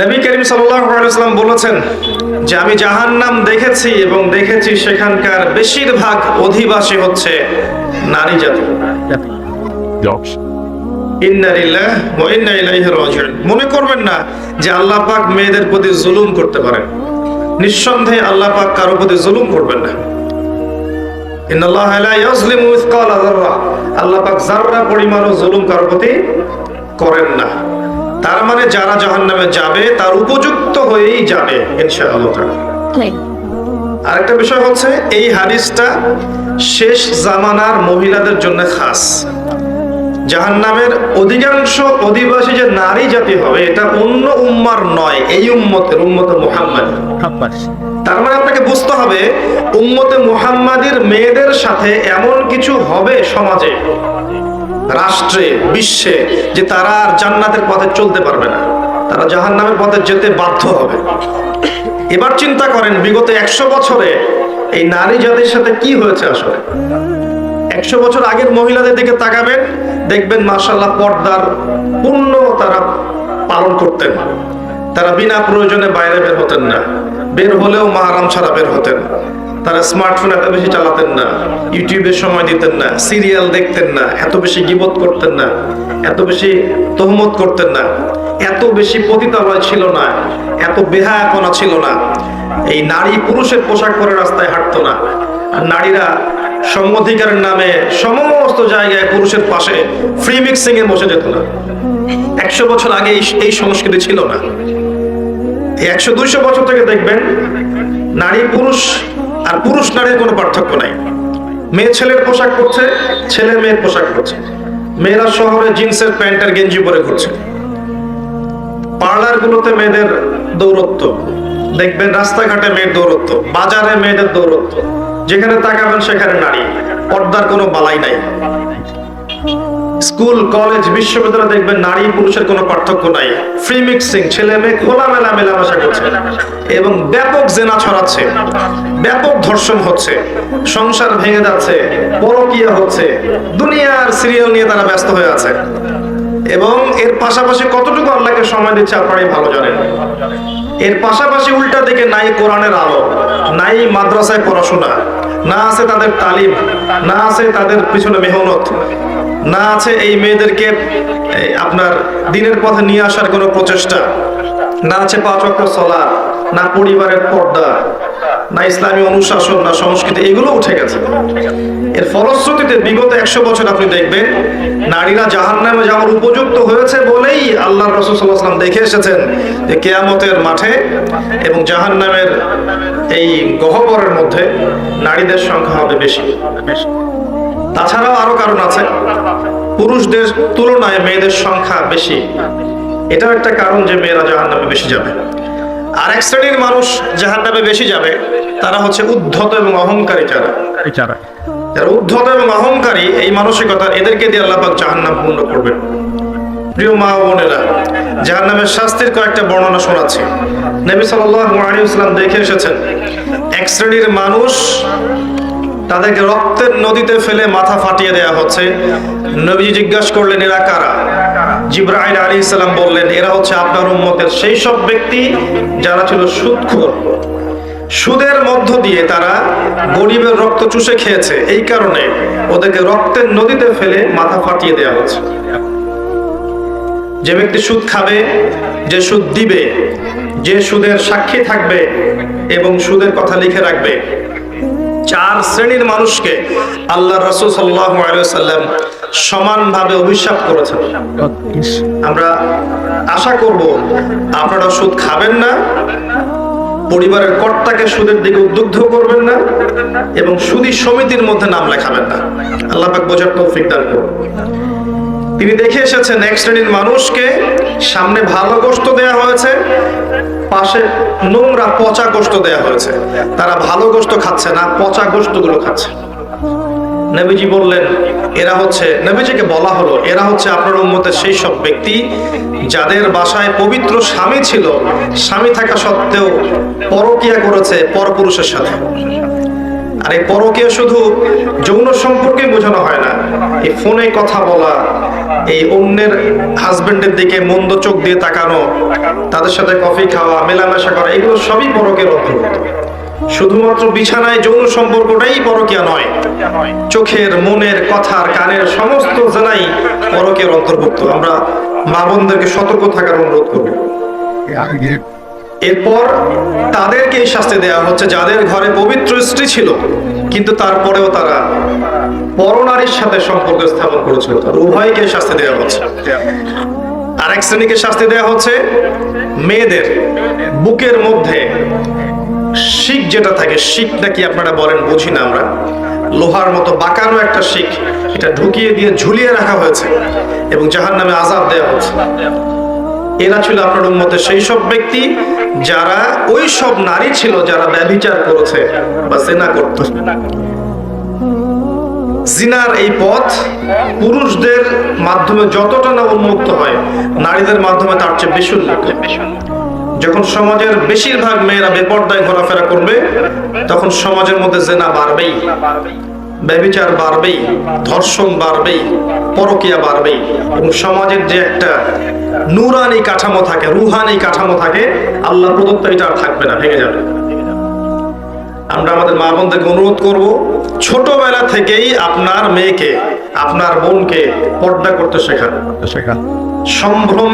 নবী করিম সাল্লাম বলেছেন যে আমি জাহান্নাম দেখেছি এবং দেখেছি সেখানকার বেশিরভাগ অধিবাসী হচ্ছে নারী জাতি। মনে করবেন না যে আল্লাহ পাক মেয়েদের প্রতি জুলুম করতে পারেন। নিঃসন্দেহে আল্লাহ পাক কারও প্রতি জুলুম করবেন না। আল্লাহ পাক যাররা পরিমাণও জুলুম কারও প্রতি করেন না। তার মানে যারা জাহান্নামে যাবে তার উপযুক্ত হয়েই যাবে ইনশাআল্লাহ তাআলা। আরেকটা বিষয় হচ্ছে এই হাদিসটা শেষ জামানার মহিলাদের জন্য খাস। জাহান্নামের অধিকাংশ অধিবাসী যে নারী জাতি হবে এটা অন্য উম্মার নয় এই উম্মতের উম্মতে মুহাম্মদ। তার মানে আপনাকে বুঝতে হবে উম্মতে মুহাম্মাদির মেয়েদের সাথে এমন কিছু হবে সমাজে। রাষ্ট্রে, বিশ্বে, যে তারা আর জান্নাতের পথে চলতে পারবে না। তারা জাহান্নামের পথে যেতে বাধ্য হবে। এবার চিন্তা করেন, বিগত একশো বছরে এই নারী জাতির সাথে কি হয়েছে আসলে? একশো বছর আগের মহিলাদের দিকে তাকাবেন, দেখবেন মার্শাল্লাহ পর্দার পূর্ণ তারা পালন করতেন। তারা বিনা প্রয়োজনে বাইরে বের হতেন না। বের হলেও মাহারাম ছাড়া বের হতেন। তারা স্মার্টফোন এত বেশি চালাতেন না ইউটিউবে সময় দিতেন না সিরিয়াল দেখতেন না, এত বেশি গিবত করতেন না, এত বেশি তহমত করতেন না, এত বেশি পতিতালয় ছিল না, এত বেহায়াপনা ছিল না। এই নারী পুরুষের পোশাক পরে রাস্তায় হাঁটতো না। আর নারীরা সমঅধিকারের নামে সমস্ত জায়গায় পুরুষের পাশে ফ্রি মিক্সিং এ বসে যেত না। একশো বছর আগে এই সংস্কৃতি ছিল না। একশো দুইশো বছর থেকে দেখবেন, নারী পুরুষ আর পুরুষ নারীর কোনো পার্থক্য নাই। মেয়ে ছেলের পোশাক পরছে, ছেলে মেয়ের পোশাক পরছে। মেয়েরা শহরে জিন্সের প্যান্টের গেঞ্জি পরে ঘুরছে। পার্লার গুলোতে মেয়েদের দৌরত্ব। দেখবেন রাস্তাঘাটে মেয়ের দৌরত্ব, বাজারে মেয়েদের দৌরত্ব। যেখানে তাকাবেন সেখানে নারী। পর্দার কোনো বালাই নাই। স্কুল, কলেজ, বিশ্ববিদ্যালয় দেখবেন নারী পুরুষের কোনো পার্থক্য নাই। ফ্রি মিক্সিং ছেলে মেয়ে খোলামেলা মেলামেশা করছে। এবং ব্যাপক জেনা ছড়াচ্ছে। ব্যাপক ধর্ষণ হচ্ছে। সংসার ভেঙে যাচ্ছে। পরকীয়া হচ্ছে। দুনিয়ার সিরিয়াল নিয়ে তারা ব্যস্ত হয়ে আছে। এবং এর পাশাপাশি কতটুকু আল্লাহকে সময় দিচ্ছে আপনারাই ভালো জানেন। এর পাশাপাশি উল্টা দিকে নাই কোরআনের আলো, নাই মাদ্রাসায় পড়াশোনা। না আছে তাদের তালিম, না আছে তাদের পিছনে মেহনত, না আছে এই মেয়েদেরকে আপনার দিনের পথে নিয়ে আসার কোনো প্রচেষ্টা, না আছে পাঁচ অক্ষ সলা না পরিবারের পর্দা না ইসলামী অনুশাসন, না সংস্কৃতি, এগুলো উঠে গেছে। এর ফলশ্রুতিতে বিগত একশো বছর আপনি দেখবেন, নারীরা জাহান নামে যাওয়ার উপযুক্ত হয়েছে বলেই আল্লাহ রসুল দেখে এসেছেন যে কেয়ামতের মাঠে এবং জাহান নামের এই গহ্বরের মধ্যে নারীদের সংখ্যা হবে বেশি। তাছাড়াও আরও কারণ আছে। পুরুষদের তুলনায় মেয়েদের সংখ্যা বেশি। এটাও একটা কারণ যে মেয়েরা জাহান নামে বেশি যাবে। আর এক শ্রেণির মানুষ জাহান নামে বেশি যাবে তারা হচ্ছে উদ্ধত এবং অহংকারী যারা। Bicara. যারা। উদ্ধত এবং অহংকারী এই মানসিকতা এদেরকে দিয়ে আল্লাহ পাক জাহান্নাম পূর্ণ করবেন। প্রিয় মা বোনেরা জাহান্নামের শাস্তির কয়েকটা বর্ণনা শোনাচ্ছি। নবী আলাইহি দেখে এসেছেন এক শ্রেণির মানুষ তাদেরকে রক্তের নদীতে ফেলে মাথা ফাটিয়ে দেয়া হচ্ছে। নবীজি জিজ্ঞাসা করলেন এরা কারা? জিব্রাইল আলাইহিস সালাম বললেন, এরা হচ্ছে আপনার উম্মতের সেই সব ব্যক্তি যারা ছিল সুদখোর। সুদের মধ্য দিয়ে তারা গরিবের রক্ত চুষে খেয়েছে। এই কারণে ওদেরকে রক্তের নদীতে ফেলে মাথা ফাটিয়ে দেওয়া হচ্ছে। যে ব্যক্তি সুদ খাবে, যে সুদ দিবে, যে সুদের সাক্ষী থাকবে এবং সুদের কথা লিখে রাখবে, চার শ্রেণির মানুষকে আল্লাহ রসুল সাল্লাহ সাল্লাম সমানভাবে অভিশাপ করেছেন। আমরা আশা করব আপনারা সুদ খাবেন না, পরিবারের কর্তাকে সুদের দিকে উদ্বুদ্ধ করবেন না এবং সুদী সমিতির মধ্যে নাম লেখাবেন না। আল্লাহ পাক বোঝার তৌফিক দান করুন। তিনি দেখে এসেছেন এক শ্রেণির মানুষকে সামনে ভালো গোস্ত দেয়া হয়েছে, পাশে নোংরা পচা গোস্ত দেয়া হয়েছে। তারা ভালো গোস্ত খাচ্ছে না, পচা গোস্তগুলো খাচ্ছে। নবীজি বললেন, এরা হচ্ছে নবীজিকে বলা হলো, এরা হচ্ছে আপনার উম্মতের সেই সব ব্যক্তি যাদের বাসায় পবিত্র স্বামী ছিল। স্বামী থাকা সত্ত্বেও পরকিয়া করেছে পরপুরুষের সাথে। আর এই পরকিয়া শুধু যৌন সম্পর্কে বোঝানো হয় না, এই ফোনে কথা বলা, এই অন্যের হাজবেন্ডের দিকে মন্দ চোখ দিয়ে তাকানো, তাদের সাথে কফি খাওয়া, মেলামেশা করা, এগুলো সবই পরকের অন্তর্ভুক্ত শুধুমাত্র বিছানায় যৌন সম্পর্কটাই পরকিয়া নয়, চোখের, মনের, কথার, কানের সমস্ত জানাই পরকের অন্তর্ভুক্ত। আমরা মা বোনদেরকে সতর্ক থাকার অনুরোধ করব। এরপর তাদেরকে এই শাস্তি দেওয়া হচ্ছে, যাদের ঘরে পবিত্র স্ত্রী ছিল, কিন্তু তারপরেও তারা পরনারীর সাথে সম্পর্ক স্থাপন করেছিল। উভয়কে শাস্তি দেওয়া হচ্ছে। আরেক শ্রেণীকে শাস্তি দেওয়া হচ্ছে মেয়েদের বুকের মধ্যে শিখ যেটা থাকে, শিখ নাকি আপনারা বলেন বুঝি না আমরা। লোহার মতো বাঁকানো একটা শিখ, এটা ঢুকিয়ে দিয়ে ঝুলিয়ে রাখা হয়েছে এবং জাহার নামে আজাদ দেওয়া হয়েছে এরা ছিল আপনার উন্মতে সেই সব ব্যক্তি যারা ওই সব নারী ছিল যারা ব্যভিচার করেছে বা সেনা করত। জিনার এই পথ পুরুষদের মাধ্যমে যতটা না উন্মুক্ত হয়, নারীদের মাধ্যমে তার চেয়ে বেশি উন্মুক্ত। যখন সমাজের বেশিরভাগ মেয়েরা বেপর্দায় ঘোরাফেরা করবে তখন সমাজের মধ্যে জেনা বাড়বেই ব্যবিচার বাড়বেই ধর্ষণ বাড়বেই পরকিয়া বাড়বেই এবং সমাজের যে একটা নুরানি কাঠামো থাকে রুহানি কাঠামো থাকে আল্লাহ প্রদত্ত এটা আর থাকবে না ভেঙে যাবে। আমরা আমাদের মা বোনদেরকে অনুরোধ করব ছোটবেলা থেকেই আপনার মেয়েকে আপনার বোনকে পর্দা করতে শেখান। সম্ভ্রম